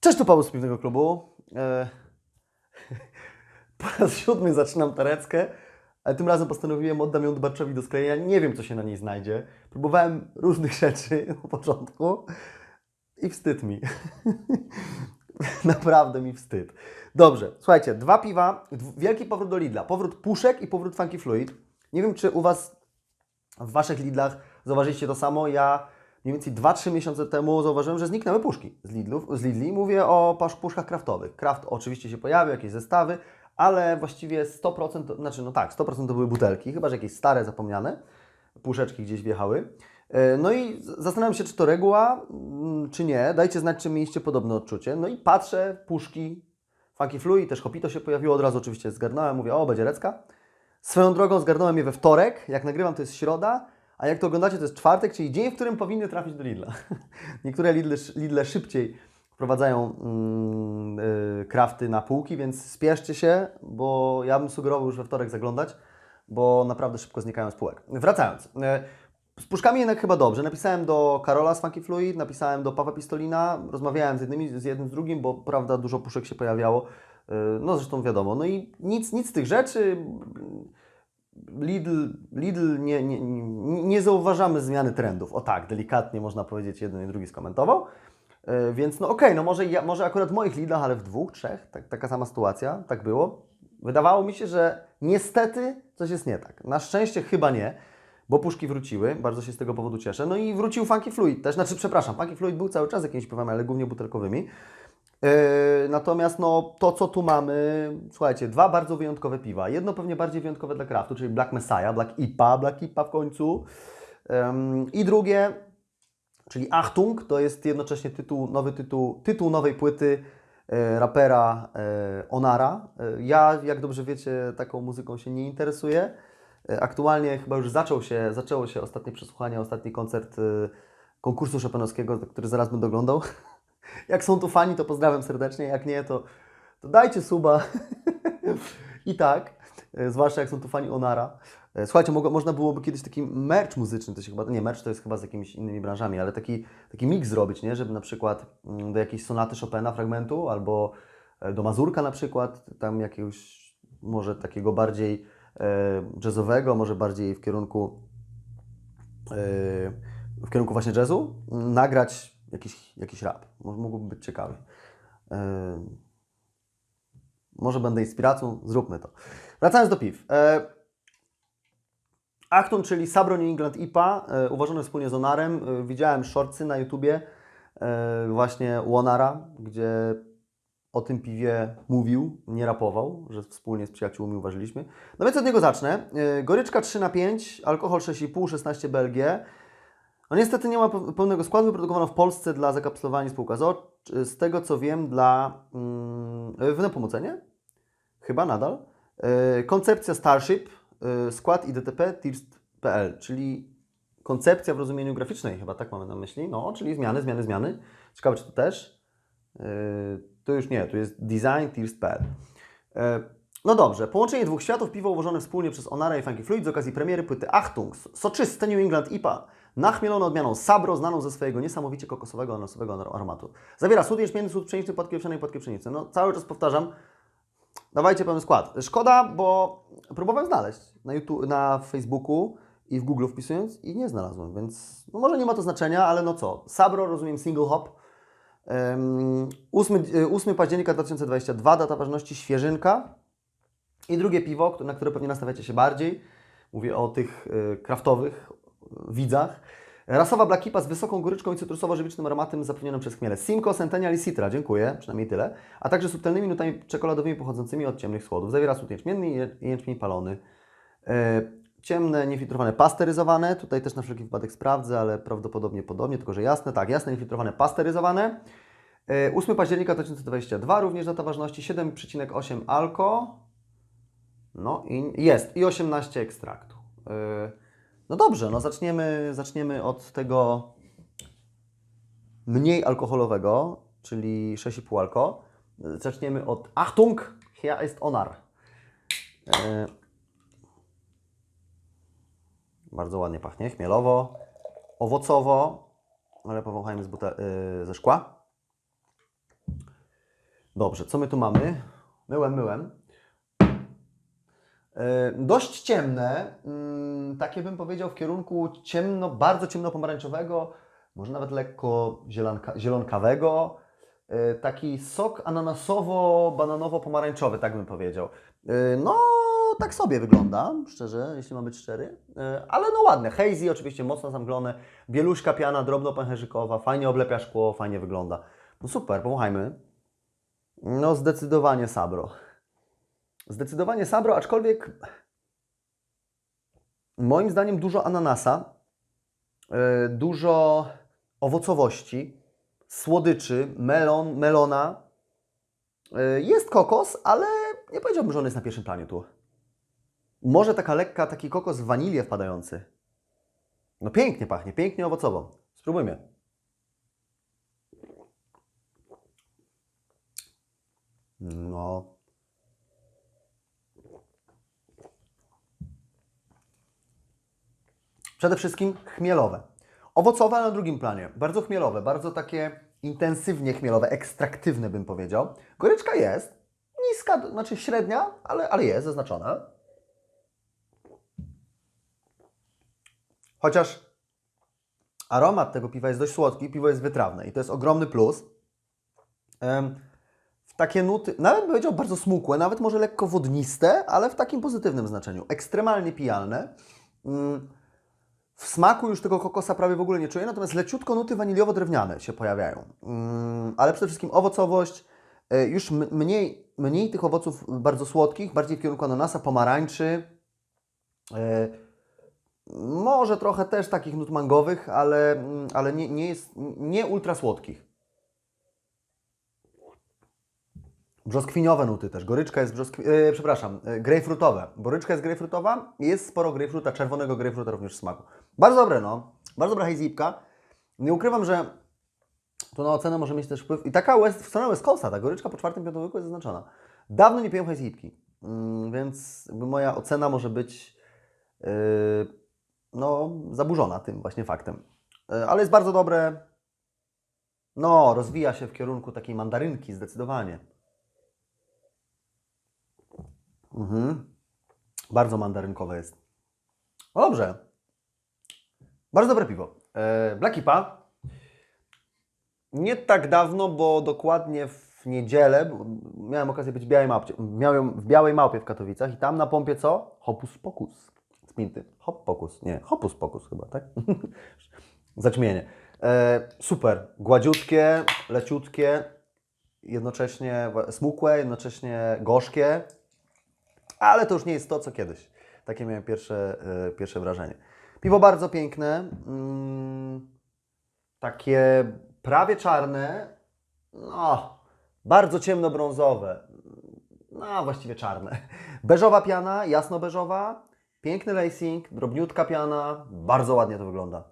Cześć, tu Paweł z Piwnego Klubu. E, po raz siódmy zaczynam tareckę, ale tym razem postanowiłem oddam ją Dbaczowi do sklejenia. Nie wiem, co się na niej znajdzie. Próbowałem różnych rzeczy na początku i wstyd mi. Naprawdę mi wstyd. Dobrze, słuchajcie, dwa piwa, wielki powrót do Lidla. Powrót puszek i powrót Funky Fluid. Nie wiem, czy u Was w Waszych Lidlach zauważyliście to samo. Ja mniej więcej 2-3 miesiące temu zauważyłem, że zniknęły puszki z, Lidlów, z Lidli. Mówię o puszkach kraftowych. Kraft oczywiście się pojawił, jakieś zestawy, ale właściwie 100%, to- znaczy no tak, 100% to były butelki, chyba że jakieś stare, zapomniane, puszeczki gdzieś wjechały. E, No i zastanawiam się, czy to reguła, mm, czy nie. Dajcie znać, czy mieliście podobne odczucie. No i patrzę, puszki, Funky Fluid, też Hopito się pojawiło, od razu oczywiście zgarnąłem, mówię, o, będzie recka. Swoją drogą zgarnąłem je we wtorek, jak nagrywam to jest środa, a jak to oglądacie to jest czwartek, czyli dzień, w którym powinny trafić do Lidla. Niektóre Lidle, Lidle szybciej wprowadzają mm, y, krafty na półki, więc spieszcie się, bo ja bym sugerował już we wtorek zaglądać, bo naprawdę szybko znikają z półek. Wracając. y, Z puszkami jednak chyba dobrze. Napisałem do Karola z Funky Fluid, napisałem do Pawła Pistolina, rozmawiałem z, jednymi, z jednym, z drugim, bo prawda dużo puszek się pojawiało. Y, No zresztą wiadomo. No i nic, nic z tych rzeczy. Lidl, Lidl nie, nie, nie, zauważamy zmiany trendów. O tak, delikatnie można powiedzieć, jeden i drugi skomentował. E, Więc no okej, no może, ja, może akurat w moich Lidlach, ale w dwóch, trzech, tak, taka sama sytuacja, tak było. Wydawało mi się, że niestety coś jest nie tak. Na szczęście chyba nie, bo puszki wróciły, bardzo się z tego powodu cieszę. No i wrócił Funky Fluid też, znaczy przepraszam, Funky Fluid był cały czas jakimiś piwami, ale głównie butelkowymi. Yy, natomiast no, to, co tu mamy, słuchajcie, dwa bardzo wyjątkowe piwa. Jedno pewnie bardziej wyjątkowe dla kraftu, czyli Black Messiah, Black IPA, Black IPA w końcu. I drugie, czyli Achtung, to jest jednocześnie tytuł, nowy tytuł, tytuł nowej płyty e, rapera e, Onara. Ja, jak dobrze wiecie, taką muzyką się nie interesuję. Aktualnie chyba już zaczął się, zaczęło się ostatnie przesłuchanie, ostatni koncert konkursu Chopinowskiego, który zaraz będę oglądał. Jak są tu fani, to pozdrawiam serdecznie. Jak nie, to, to dajcie suba. I tak, e, zwłaszcza jak są tu fani Onara. E, Słuchajcie, mogło, można byłoby kiedyś taki merch muzyczny, to się chyba, nie, merch to jest chyba z jakimiś innymi branżami, ale taki, taki mix zrobić, nie? Żeby na przykład mm, do jakiejś sonaty Chopina fragmentu, albo e, do Mazurka na przykład, tam jakiegoś może takiego bardziej e, jazzowego, może bardziej w kierunku e, w kierunku właśnie jazzu, nagrać jakiś, jakiś rap. Mógłby być ciekawy. Może będę inspiracją, zróbmy to. Wracając do piw. E, Achtung, czyli Sabro New England IPA, e, uważany wspólnie z Onarem. E, widziałem shortsy na YouTubie właśnie u Onara, gdzie o tym piwie mówił, nie rapował, że wspólnie z przyjaciółmi uważaliśmy. No więc od niego zacznę. Goryczka 3 na 5, alkohol 6,5, 16 BLG. No niestety nie ma pe- pełnego składu, wyprodukowano w Polsce dla zakapsulowania spółka ZO. Z tego co wiem, dla Nepomucenie, chyba nadal. E, Koncepcja Starship, e, skład IDTP, TIRST.pl, czyli koncepcja w rozumieniu graficznej, chyba tak mamy na myśli, no, czyli zmiany, zmiany, zmiany. Ciekawe, czy to też. E, To już nie, tu jest design TIRST.pl. E, No dobrze, połączenie dwóch światów, piwo ułożone wspólnie przez Onara i Funky Fluid z okazji premiery płyty Achtung, soczyste New England IPA, nachmielone odmianą Sabro, znaną ze swojego niesamowicie kokosowego, ananasowego ar- aromatu. Zawiera sód jęczmienny, sód pszeniczny, płatki owsiane i płatki pszenicy. No cały czas powtarzam, dawajcie pełny skład. Szkoda, bo próbowałem znaleźć na, YouTube, na Facebooku i w Google wpisując i nie znalazłem, więc no może nie ma to znaczenia, ale no co. Sabro, rozumiem, single hop. Um, 8, y, 8 października 2022, data ważności świeżynka. I drugie piwo, na które pewnie nastawiacie się bardziej. Mówię o tych y, kraftowych widzach. Rasowa Black Ipa z wysoką goryczką i cytrusowo-żywicznym aromatem zapewnionym przez chmiele Simcoe, Centennial i Citra, dziękuję, przynajmniej tyle. A także subtelnymi nutami czekoladowymi pochodzącymi od ciemnych słodów. Zawiera sód jęczmienny i jęczmień palony. E, ciemne, niefiltrowane, pasteryzowane. Tutaj też na wszelki wypadek sprawdzę, ale prawdopodobnie podobnie, tylko że jasne. Tak, jasne, niefiltrowane, pasteryzowane. E, 8 października 2022, również data ważności 7,8 alko. No i jest, i 18 ekstraktu. E, No dobrze, no zaczniemy, zaczniemy od tego mniej alkoholowego, czyli 6,5 alko. Zaczniemy od Achtung, hier ist Onar. E, Bardzo ładnie pachnie. Chmielowo, owocowo, ale powąchajmy z yy, ze szkła. Dobrze, co my tu mamy? Myłem, myłem. Yy, dość ciemne, mm, takie bym powiedział w kierunku ciemno, bardzo ciemno-pomarańczowego, może nawet lekko zielonka, zielonkawego. Yy, taki sok ananasowo-bananowo-pomarańczowy, tak bym powiedział. Yy, no, tak sobie wygląda, szczerze, jeśli mam być szczery. Ale no ładne. Hazy oczywiście mocno zamglone. Bieluszka piana, drobno-pęcherzykowa, fajnie oblepia szkło, fajnie wygląda. No super, pomachajmy. No zdecydowanie Sabro. Zdecydowanie Sabro, aczkolwiek moim zdaniem dużo ananasa, yy, dużo owocowości, słodyczy, melon, melona. Yy, Jest kokos, ale nie powiedziałbym, że on jest na pierwszym planie tu. Może taka lekka, taki kokos w wanilię wpadający. No pięknie pachnie, pięknie owocowo. Spróbujmy. No. Przede wszystkim chmielowe. Owocowe na drugim planie. Bardzo chmielowe, bardzo takie intensywnie chmielowe, ekstraktywne bym powiedział. Goryczka jest. Niska, znaczy średnia, ale, ale jest zaznaczona. Chociaż aromat tego piwa jest dość słodki, piwo jest wytrawne i to jest ogromny plus. W takie nuty, nawet bym powiedział bardzo smukłe, nawet może lekko wodniste, ale w takim pozytywnym znaczeniu. Ekstremalnie pijalne. W smaku już tego kokosa prawie w ogóle nie czuję, natomiast leciutko nuty waniliowo-drewniane się pojawiają. Mm, Ale przede wszystkim owocowość, e, już mniej, mniej tych owoców bardzo słodkich, bardziej w kierunku ananasa, pomarańczy. e, Może trochę też takich nut mangowych, ale, mm, ale nie, nie jest nie ultra słodkich. Brzoskwiniowe nuty też. Goryczka jest brzoskwi... e, przepraszam, e, grejpfrutowe. Goryczka jest grejpfrutowa jest sporo grejpfruta, czerwonego grejpfruta również w smaku. Bardzo dobre, no. Bardzo dobra hejzipka. Nie ukrywam, że to na ocenę może mieć też wpływ. I taka West, w stronę West Coasta, ta goryczka po czwartym, piątym łyku jest zaznaczona. Dawno nie piłem hejzipki, mm, więc moja ocena może być yy, no, zaburzona tym właśnie faktem. Yy, ale jest bardzo dobre. No, rozwija się w kierunku takiej mandarynki, zdecydowanie. Mhm. Bardzo mandarynkowe jest. No dobrze. Bardzo dobre piwo. E, Black Ipa. Nie tak dawno, bo dokładnie w niedzielę miałem okazję być w Białej, Małpie, miałem w Białej Małpie w Katowicach i tam na pompie co? Hopus Pocus. Z Pinty. Hop Pocus. Nie, Hopus Pocus chyba, tak? Zaćmienie. E, super. Gładziutkie, leciutkie, jednocześnie smukłe, jednocześnie gorzkie. Ale to już nie jest to, co kiedyś. Takie miałem pierwsze, e, pierwsze wrażenie. Piwo bardzo piękne. Mm, takie prawie czarne. No, bardzo ciemnobrązowe. No, właściwie czarne. Beżowa piana, jasno-beżowa. Piękny lacing, drobniutka piana. Bardzo ładnie to wygląda.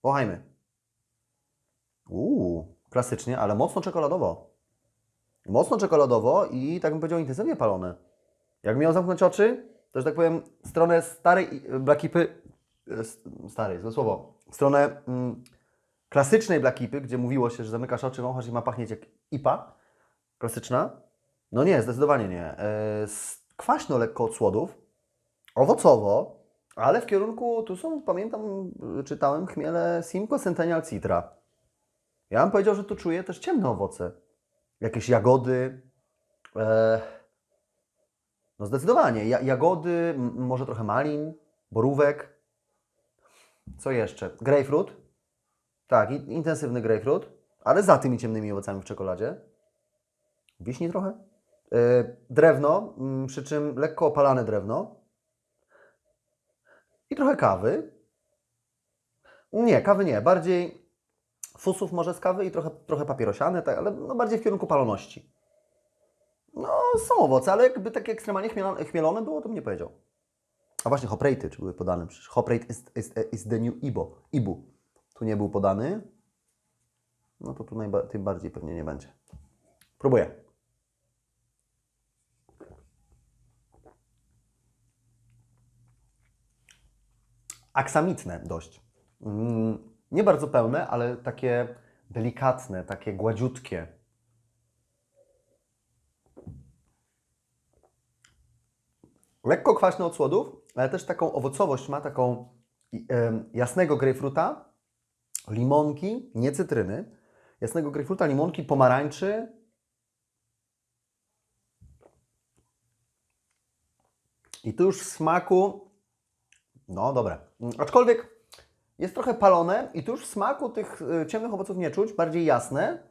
Pochajmy. Uuu, klasycznie, ale mocno czekoladowo. Mocno czekoladowo i tak bym powiedział intensywnie palone. Jak miał zamknąć oczy, to że tak powiem, stronę starej Blackipy, starej, złe słowo, stronę mm, klasycznej Blackipy, gdzie mówiło się, że zamykasz oczy, wąchasz i ma pachnieć jak IPA, klasyczna. No nie, zdecydowanie nie. E, kwaśno lekko od słodów, owocowo, ale w kierunku, tu są, pamiętam, czytałem, chmiele Simcoe Centennial Citra. Ja bym powiedział, że tu czuję też ciemne owoce. Jakieś jagody, e, no zdecydowanie. Ja, jagody, może trochę malin, borówek. Co jeszcze? Grapefruit. Tak, intensywny grapefruit, ale za tymi ciemnymi owocami w czekoladzie. Wiśni trochę. Yy, drewno, mm, przy czym lekko opalane drewno. I trochę kawy. Nie, kawy nie. Bardziej fusów może z kawy i trochę, trochę papierosiane, tak, ale no bardziej w kierunku paloności. No, są owoce, ale jakby takie ekstremalnie chmielone było, to bym nie powiedział. A właśnie, hoprate czy były podane? Przecież hoprate is, is, is the new Ibo. Ibu. Tu nie był podany. No to tu tym bardziej pewnie nie będzie. Próbuję. aksamitne dość. Mm, Nie bardzo pełne, ale takie delikatne, takie gładziutkie. Lekko kwaśne od słodów, ale też taką owocowość ma, taką jasnego grejpfruta, limonki, nie cytryny, jasnego grejpfruta, limonki, pomarańczy. I tu już w smaku, no dobre, Mm, aczkolwiek jest trochę palone i tu już w smaku tych y, ciemnych owoców nie czuć, bardziej jasne.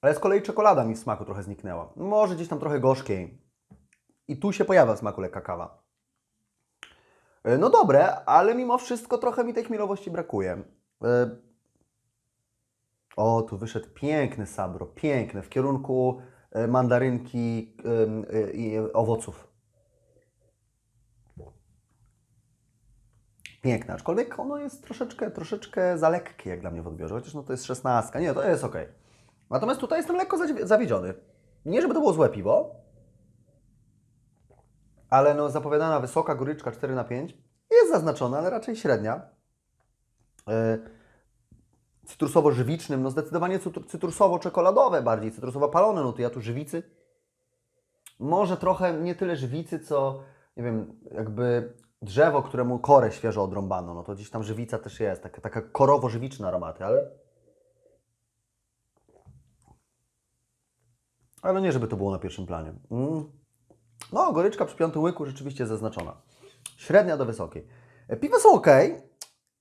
Ale z kolei czekolada mi w smaku trochę zniknęła. Może gdzieś tam trochę gorzkiej. I tu się pojawia w smaku lekka kawa. E, No dobre, ale mimo wszystko trochę mi tej chmielowości brakuje. E, O, tu wyszedł piękny sabro, piękny, w kierunku e, mandarynki i owoców. Piękne, aczkolwiek ono jest troszeczkę, troszeczkę za lekkie jak dla mnie w odbiorze, chociaż no to jest szesnastka, nie, to jest ok. Natomiast tutaj jestem lekko zawi- zawiedziony. Nie, żeby to było złe piwo, ale no zapowiadana wysoka goryczka 4 na 5 jest zaznaczona, ale raczej średnia. E, Cytrusowo-żywicznym, no zdecydowanie cytru- cytrusowo-czekoladowe bardziej, cytrusowo-palone nuty, ja tu żywicy. Może trochę nie tyle żywicy, co nie wiem, jakby drzewo, któremu korę świeżo odrąbano, no to gdzieś tam żywica też jest, taka, taka korowo-żywiczne aromaty, ale ale nie, żeby to było na pierwszym planie. Mm. No, goryczka przy piątym łyku rzeczywiście zaznaczona. Średnia do wysokiej. Piwa są ok,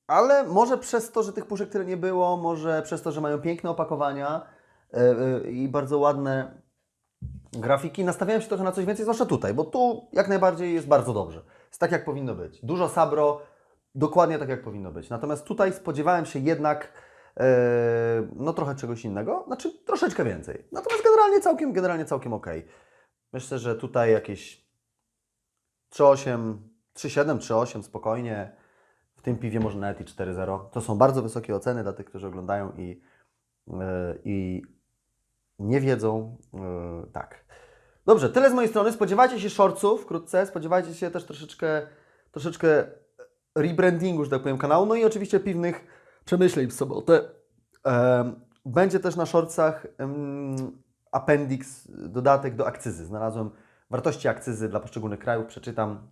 ale może przez to, że tych puszek tyle nie było, może przez to, że mają piękne opakowania e, e, i bardzo ładne grafiki, nastawiałem się trochę na coś więcej, zwłaszcza tutaj, bo tu jak najbardziej jest bardzo dobrze. Jest tak, jak powinno być. Dużo sabro, dokładnie tak, jak powinno być. Natomiast tutaj spodziewałem się jednak e, no trochę czegoś innego, znaczy troszeczkę więcej. Natomiast generalnie całkiem, generalnie całkiem ok. Myślę, że tutaj jakieś 3,8, 3,7, 3,8 spokojnie. W tym piwie może nawet i 4,0. To są bardzo wysokie oceny dla tych, którzy oglądają i, e, i nie wiedzą. e, tak. Dobrze, tyle z mojej strony. Spodziewajcie się shortsów wkrótce. Spodziewajcie się też troszeczkę, troszeczkę rebrandingu, że tak powiem, kanału. No i oczywiście piwnych przemyśleń w sobotę. Em, Będzie też na shortsach em, appendix, dodatek do akcyzy. Znalazłem wartości akcyzy dla poszczególnych krajów. Przeczytam.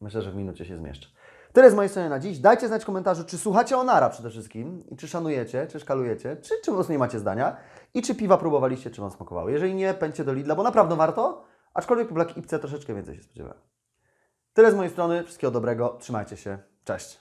Myślę, że w minucie się zmieszczę. Tyle z mojej strony na dziś. Dajcie znać w komentarzu, czy słuchacie Onara przede wszystkim i czy szanujecie, czy szkalujecie, czy, czy po prostu nie macie zdania i czy piwa próbowaliście, czy Wam smakowało. Jeżeli nie, pędźcie do Lidla, bo naprawdę warto, aczkolwiek po Black Ipce troszeczkę więcej się spodziewałem. Tyle z mojej strony. Wszystkiego dobrego. Trzymajcie się. Cześć.